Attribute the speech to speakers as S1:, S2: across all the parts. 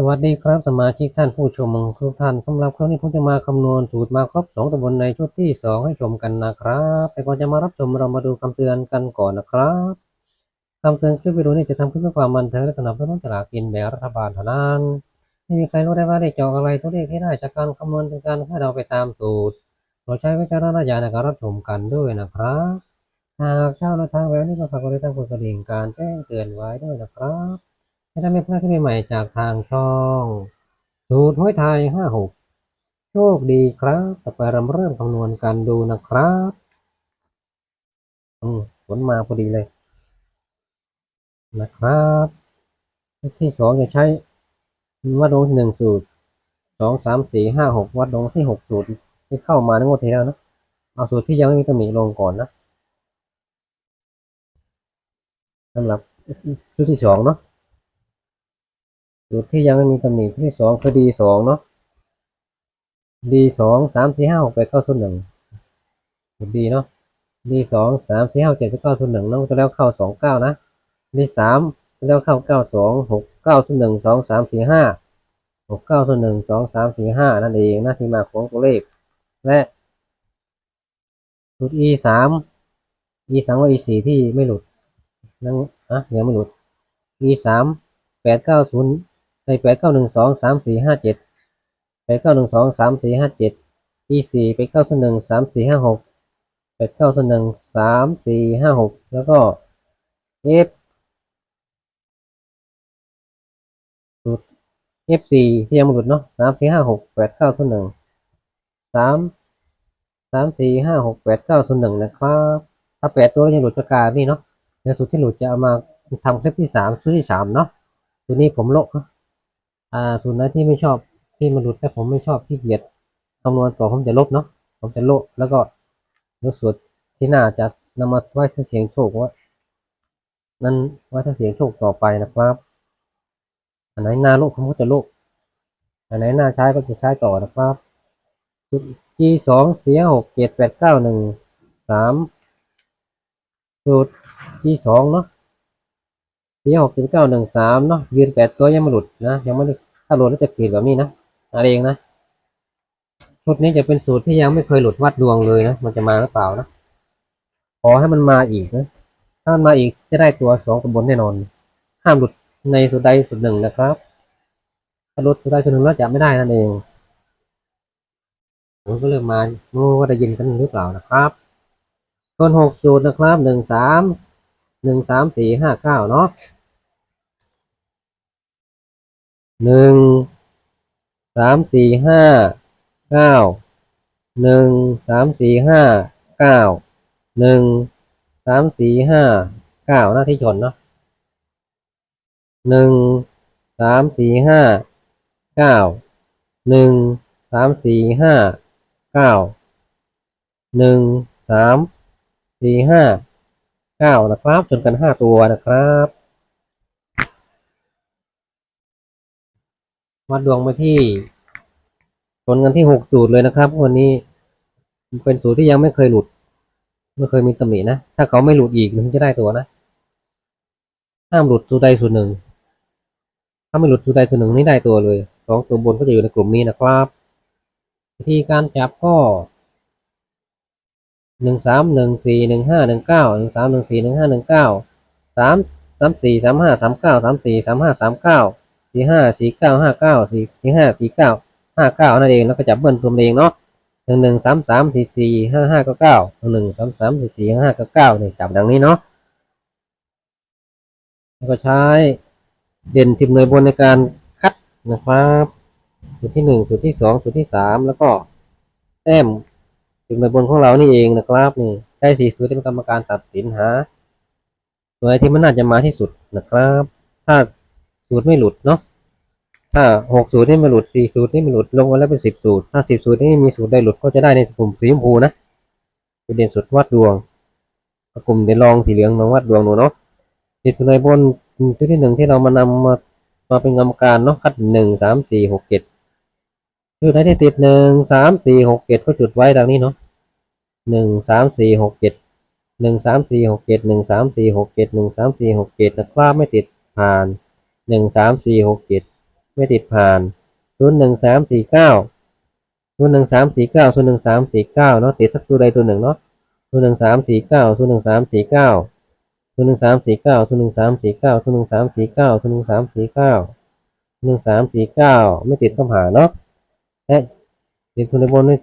S1: สวัสดีครับสมาชิกท่านผู้ชมทุกท่านสำหรับครั้งนี้ผมจะมาคำนวณสูตรมาครบสองตำบลในชุดที่สองให้ชมกันนะครับ แต่ก่อนจะมารับชมเรามาดูคำเตือนกันก่อนนะครับคำเตือนคลิปวิดีโอนี้จะทำขึ้นเพื่อความบันเทิงและสนับสนุนสลากกินแบ่งรัฐบาลเท่านั้นไม่มีใครรู้ได้ว่าได้เจาะอะไรตัวเลขที่ได้จากการคำนวณเป็นการให้เราไปตามสูตรเราใช้วิจารณญาณในการรับชมกันด้วยนะครับหากเช่าแนทางแบบนี้ก็ฝากกดติดตามกดกระดิ่งการแจ้งเตือนไว้ด้วยนะครับ จะได้ไม่พลาดคลิปใหม่ๆจากทางช่องสูตรห้อยไทยห้าหกโชคดีครับต่อไปเราเริ่มคำนวณกันดูนะครับอืมฝนมาพอดีเลย นะครับที่สองจะใช้วัดดวงหนึ่งสูตรสองสามสี่ห้าหกวัดดวงที่หกสูตรที่เข้ามาในงวดที่แล้วนะเอาสูตรที่ยังไม่มีตำหนิลงก่อนนะสำหรับชุดที่สองเนาะ สูตรที่ยังไม่มีตำหนิชุดที่สองคือ D สองเนาะ D สองสามสี่ห้าหกแปดเก้าศูนย์หนึ่งสูตร D เนาะ D สองสามสี่ห้าเจ็ดแปดเก้าศูนย์หนึ่งแล้วจะแล้วเข้าสองเก้านะ D สามแล้วเข้าเก้าสองหกเก้าศูนย์หนึ่งสองสามสี่ห้าหกเก้าศูนย์หนึ่งสองสามสี่ห้านั่นเองนะที่มาของตัวเลข และสูตร E สาม E สามกับ E สี่ที่ไม่หลุดนั่นอะยังไม่หลุด E สามแปดเก้าศูนย์ ในแปดเก้าหนึ่งสองสามสี่ห้าเจ็ดแปดเก้าหนึ่งสองสามสี่ห้าเจ็ด e สี่แปดเก้าหนึ่งสามสี่ห้าหกแปดเก้าหนึ่งสามสี่ห้าหกแล้วก็ f สูตร f สี่ที่ยังไม่หลุดเนาะสามสี่ห้าหกแปดเก้าหนึ่งสามสามสี่ห้าหกแปดเก้าหนึ่งนะครับถ้าแปดตัวยังหลุดประกาศนี่เนาะในสูตรที่หลุดจะเอามาทำคลิปที่สามชุดที่สามเนาะตัวนี้ผมโละ อ่าส่วนไหนที่ไม่ชอบที่มันหลุดแต่ผมไม่ชอบที่เกียจคำนวณต่อผมจะลบเนาะผมจะโลแล้วก็ยกส่วนที่น่าจะนำมาไว้เสียงโชคว่านั้นไว้เสียงโชคต่อไปนะครับ อันไหนน่าโละผมก็จะโละอันไหนน่าใช้ก็จะใช้ต่อนะครับจุด G สองเสียหกเจ็ดแปดเก้าหนึ่งสามสูตร G สองเนาะเสี่หกเจุดเก้าหนึ่งสามเนาะยืนแปดตัวยังไม่หลุดนะยังไม่ได้ ถ้าหลุดแล้วจะขีดแบบนี้นะอะไรเองนะชุดนี้จะเป็นสูตรที่ยังไม่เคยหลุดวัดดวงเลยนะมันจะมาหรือเปล่านะขอให้มันมาอีกนะถ้ามันมาอีกจะได้ตัวสองตัวบนแน่นอน ห้ามหลุดในสูตรใดสูตรหนึ่งนะครับถ้าหลุดสูตรใดสูตรหนึ่งแล้วจะไม่ได้นั่นเองผมก็เริ่มมาไม่ว่าได้ยินกันหรือเปล่านะครับส่วนหกสูตรนะครับหนึ่งสามหนึ่งสามสี่ห้าเก้าเนาะ หนึ่งสามสี่ห้าเก้าหนึ่งสามสี่ห้าเก้าหนึ่งสามสี่ห้าเก้าหน้าที่ชนเนาะหนึ่งสามสี่ห้าเก้าหนึ่งสามสี่ห้าเก้าหนึ่งสามสี่ห้าเก้านะครับชนกันห้าตัวนะครับ วัดดวงไปที่ผลกันที่หกสูตรเลยนะครับ วันนี้เป็นสูตรที่ยังไม่เคยหลุด ไม่เคยมีตำหนินะ ถ้าเขาไม่หลุดอีกมันจะได้ตัวนะ ห้ามหลุดสูตรใดสูตรหนึ่ง ถ้าไม่หลุดสูตรใดสูตรหนึ่งนี่ได้ตัวเลย สองตัวบนก็จะอยู่ในกลุ่มนี้นะครับ วิธีการจับก็หนึ่งสามหนึ่งสี่หนึ่งห้าหนึ่งเก้าหนึ่งสามหนึ่งสี่หนึ่งห้าหนึ่งเก้าสามสามสี่สามห้าสามเก้าสามสี่สามห้าสามเก้า สี่ห้าสี่เก้าห้าเก้าสี่สี่ห้าสี่เก้าห้าเก้านั่นเองแล้วก็จับเบิ้ลตัวเองเนาะหนึ่งหนึ่งสามสามสี่สี่ห้าห้าเก้าเก้าหนึ่งสามสามสี่สี่ห้าห้าเก้าเก้าเนี่ยจับดังนี้เนาะแล้วก็ใช้เด่นทิมเลยบนในการคัดนะครับสูตรที่หนึ่งสูตรที่สองสูตรที่สามแล้วก็แต้มทิมเลยบนของเรานี่เองนะครับนี่ได้สี่สูตรเป็นกรรมการตัดสินหาตัวไหนที่มันน่าจะมาที่สุดนะครับ ถ้า สูตรไม่หลุดเนาะถ้าหกสูตรนี่ไม่หลุดสี่สูตรนี่ไม่หลุดลงมาแล้วเป็นสิบสูตร ถ้าสิบสูตรนี่มีสูตรได้หลุดก็จะได้ในกลุ่มสีชมพูนะเป็นเด่นสุดวัดดวงกลุ่มเด่นรองสีเหลืองมาวัดดวงหนูเนาะติสุดในบนชุดที่หนึ่งที่เรามานำมามาเป็นกรรมการเนาะคัดหนึ่งสามสี่หกเจ็ดชุดไหนที่ติดหนึ่งสามสี่หกเจ็ดก็จุดไว้ดังนี้เนาะหนึ่งสามสี่หกเจ็ดหนึ่งสามสี่หกเจ็ดหนึ่งสามสี่หกเจ็ดหนึ่งสามสี่หกเจ็ดนะครับไม่ติดผ่าน หนึ่งสามสี่หกเจ็ดไม่ติดผ่านศูนย์หนึ่งสามสี่เก้าศูนย์หนึ่งสามสี่เก้าศูนย์หนึ่งสามสี่เก้าเนาะติดสักตัวใดตัวหนึ่งเนาะศูนย์หนึ่งสามสี่เก้าศูนย์หนึ่งสามสี่เก้าศูนย์หนึ่งสามสี่เก้าศูนย์หนึ่งสามสี่เก้าศูนย์หนึ่งสามสี่เก้าศูนย์หนึ่งสามสี่เก้าหนึ่งสามสี่เก้าไม่ติดต้องผ่านเนาะและติดส่วนในบนนี่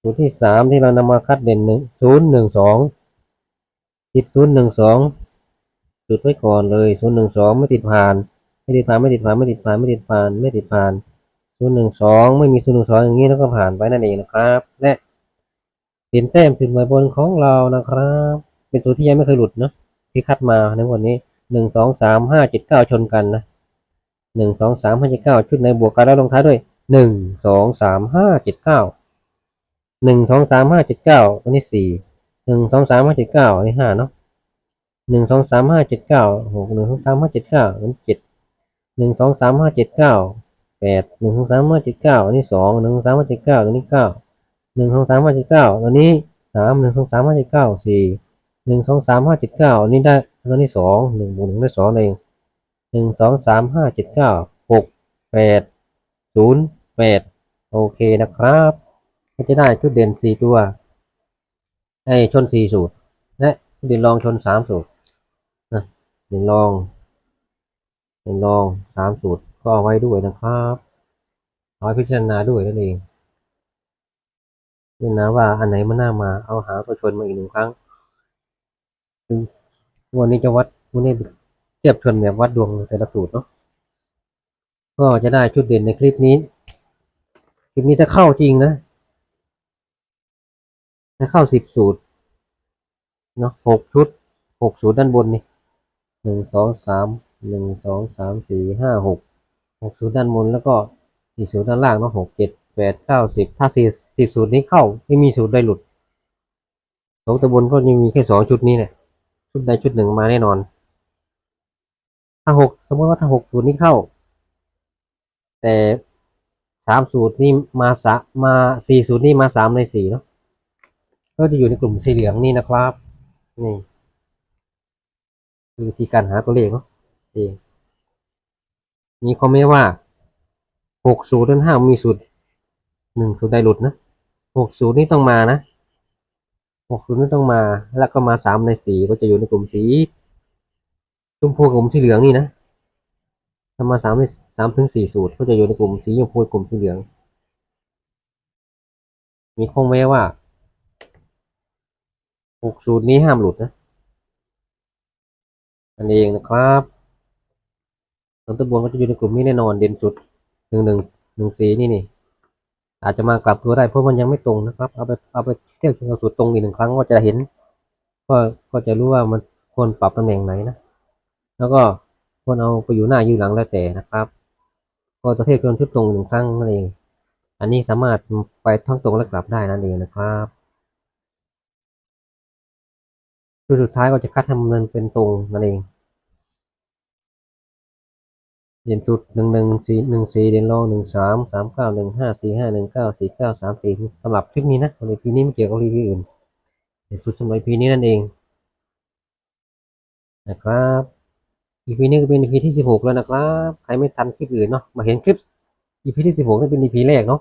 S1: ตัวที่สามที่เรานำมาคัดเด่นหนึ่งศูนย์หนึ่งสองติดศูนย์หนึ่งสอง จุดไว้ก่อนเลยศูนย์หนึ่งสองไม่ติดผ่าน ไม่ติดผ่านไม่ติดผ่านไม่ติดผ่านไม่ติดผ่านไม่ติดผ่านศูนย์หนึ่งสองไม่มีศูนย์หนึ่งสองอย่างนี้แล้วก็ผ่านไปนั่นเองนะครับ และสินแต้มสินหมายบนของเรานะครับ เป็นตัวที่ยังไม่เคยหลุดเนาะที่คัดมาในวันนี้หนึ่งสองสามห้าเจ็ดเก้าชนกันนะหนึ่งสองสามห้าเจ็ดเก้าชุดในบวกกันแล้วลงท้ายด้วยหนึ่งสองสามห้าเจ็ดเก้าหนึ่งสองสามห้าเจ็ดเก้าอันนี้สี่หนึ่งสองสามห้าเจ็ดเก้าอันนี้ห้าเนาะ หนึ่งสองสามห้าเจ็ดเก้าหกหนึ่งสองสามห้าเจ็ดเก้าอันนี้เจ็ดหนึ่งสองสามห้าเจ็ดเก้าแปดหนึ่งสองสามห้าเจ็ดเก้าอันนี้สองหนึ่งสองสามห้าเจ็ดเก้าอันนี้เก้าหนึ่งสองสามห้าเจ็ดเก้าอันนี้สามหนึ่งสองสามห้าเจ็ดเก้าสี่หนึ่งสองสามห้าเจ็ดเก้าอันนี้ได้อันนี้สองหนึ่งบวกหนึ่งได้สองเองหนึ่งสองสามห้าเจ็ดเก้าหกแปดศูนย์แปดโอเคนะครับ ก็จะได้ชุดเด่นสี่ตัวไอ้ชนสี่สูตรและเด่นรองชนสามสูตร นะเด่นรองเป็นลองสามสูตรก็เอาไว้ด้วยนะครับเอาไว้พิจารณาด้วยนั่นเองพิจารณาว่าอันไหนมันน่ามาเอาหาตัวชนมาอีกหนึ่งครั้งซึ่งวันนี้จะวัดวันนี้เทียบชนแบบวัดดวงแต่ละสูตรเนาะก็จะได้ชุดเด่นในคลิปนี้ คลิปนี้ถ้าเข้าจริงนะ ถ้าเข้าสิบสูตรเนาะหกชุดหกสูตรด้านบนนี่ หนึ่งสองสามหนึ่งสองสามสี่ห้าหกหกสูตรด้านบนแล้วก็สี่สูตรด้านล่างเนาะหกเจ็ดแปดเก้าสิบถ้าสี่สิบสูตรนี้เข้าไม่มีสูตรใดหลุดสองตัวบนก็ยังมีแค่สองชุดนี้แหละชุดใดชุดหนึ่งมาแน่นอน ถ้าหกสมมติว่าถ้าหกสูตรนี้เข้า แต่สามสูตรนี้มาสะมาสี่สูตรนี้มาสามในสี่เนาะก็จะอยู่ในกลุ่มสีเหลืองนี่นะครับนี่ วิธีการหาตัวเลขเนาะเองมีคอมเมนต์ว่าหกศูนย์ด้านห้ามีสูตรหนึ่งสูตรใดหลุดนะหกศูนย์นี่ต้องมานะหกศูนย์นี่ต้องมา แล้วก็มาสามในสี่ก็จะอยู่ในกลุ่มสีชมพูกลุ่มสีเหลืองนี่นะถ้ามาสามในสามถึงสี่สูตรก็จะอยู่ในกลุ่มสีชมพูกลุ่มสีเหลือง มีคอมเมนต์ว่าหกสูตรนี้ห้ามหลุดนะ อันเองนะครับส่วนตัวบนก็จะอยู่ในกลุ่มนี้แน่นอนเด่นสุดหนึ่งหนึ่งหนึ่งสีนี่นี่ อาจจะมากลับตัวได้เพราะมันยังไม่ตรงนะครับ เอาไปเอาไปเที่ยบกับสูตรตรงอีกหนึ่งครั้งก็จะเห็น ก็ก็จะรู้ว่ามันควรปรับตำแหน่งไหนนะ แล้วก็ควรเอาไปอยู่หน้าอยู่หลังแล้วแต่นะครับก็จะเทียบจนชุดตรงหนึ่งครั้งนั่นเอง อันนี้สามารถไปท่องตรงและกลับได้นั่นเองนะครับ ชุดสุดท้ายก็จะคัดทำมันเป็นตรงนั่นเองเด่นสุดหนึ่งหนึ่งสี่หนึ่งสี่เด่นรองหนึ่งสามสามเก้าหนึ่งห้าสี่ห้าหนึ่งเก้าสี่เก้าสามสี่สำหรับคลิปนี้นะในพีนี้ไม่เกี่ยวกับรีวิวอื่นเด่นสุดสำหรับพีนี้นั่นเองนะครับอีพีนี้ก็เป็นอีพีที่สิบหกแล้วนะครับใครไม่ทันคลิปอื่นเนาะมาเห็นคลิปอีพีที่สิบหกนี่เป็นอีพีแรกเนาะ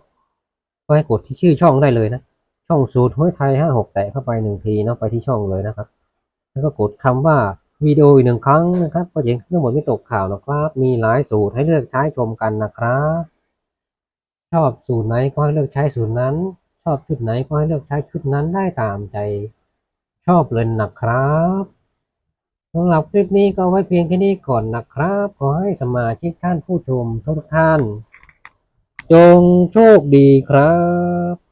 S1: ก็ให้กดที่ชื่อช่องได้เลยนะ ช่องสูตรห้วยไทยห้าหกแตะเข้าไปหนึ่งทีเนาะไปที่ช่องเลยนะครับ แล้วก็กดคำว่าวิดีโออีกหนึ่งครั้งนะครับก็จะเห็นทั้งหมดไม่ตกข่าวนะครับ มีหลายสูตรให้เลือกใช้ชมกันนะครับชอบสูตรไหนก็ให้เลือกใช้สูตรนั้น ชอบชุดไหนก็ให้เลือกใช้ชุดนั้นได้ตามใจ ชอบเลยนะครับสำหรับคลิปนี้ก็ไว้เพียงแค่นี้ก่อนนะครับ ขอให้สมาชิกท่านผู้ชมทุกท่าน จงโชคดีครับ